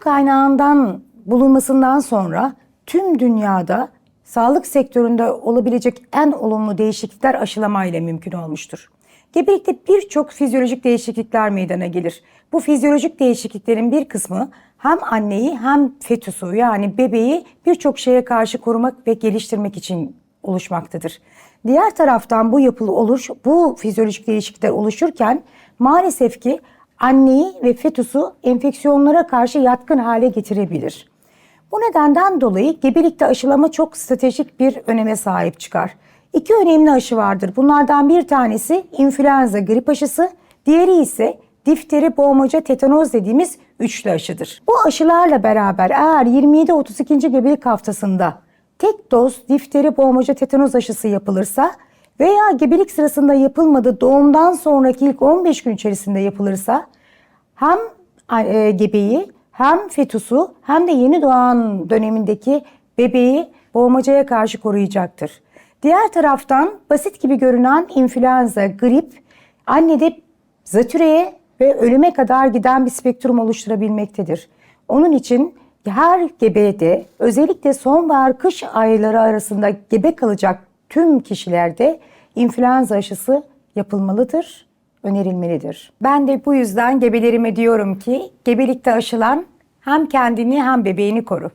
kaynağından bulunmasından sonra tüm dünyada sağlık sektöründe olabilecek en olumlu değişiklikler aşılamayla mümkün olmuştur. Gebelikte birçok fizyolojik değişiklikler meydana gelir. Bu fizyolojik değişikliklerin bir kısmı hem anneyi hem fetüsü yani bebeği birçok şeye karşı korumak ve geliştirmek için oluşmaktadır. Diğer taraftan bu yapılı oluş, bu fizyolojik değişiklikler oluşurken maalesef ki anneyi ve fetüsü enfeksiyonlara karşı yatkın hale getirebilir. Bu nedenden dolayı gebelikte aşılama çok stratejik bir öneme sahip çıkar. İki önemli aşı vardır. Bunlardan bir tanesi influenza grip aşısı, diğeri ise difteri, boğmaca, tetanoz dediğimiz üçlü aşıdır. Bu aşılarla beraber eğer 27-32. gebelik haftasında tek doz difteri, boğmaca, tetanoz aşısı yapılırsa veya gebelik sırasında yapılmadı doğumdan sonraki ilk 15 gün içerisinde yapılırsa hem e, gebeyi hem fetüsü hem de yeni doğan dönemindeki bebeği boğmacaya karşı koruyacaktır. Diğer taraftan basit gibi görünen influenza, grip annede zatürreye ve ölüme kadar giden bir spektrum oluşturabilmektedir. Onun için her gebede özellikle sonbahar kış ayları arasında gebe kalacak tüm kişilerde influenza aşısı yapılmalıdır, önerilmelidir. Ben de bu yüzden gebelerime diyorum ki gebelikte aşılan hem kendini hem bebeğini koru.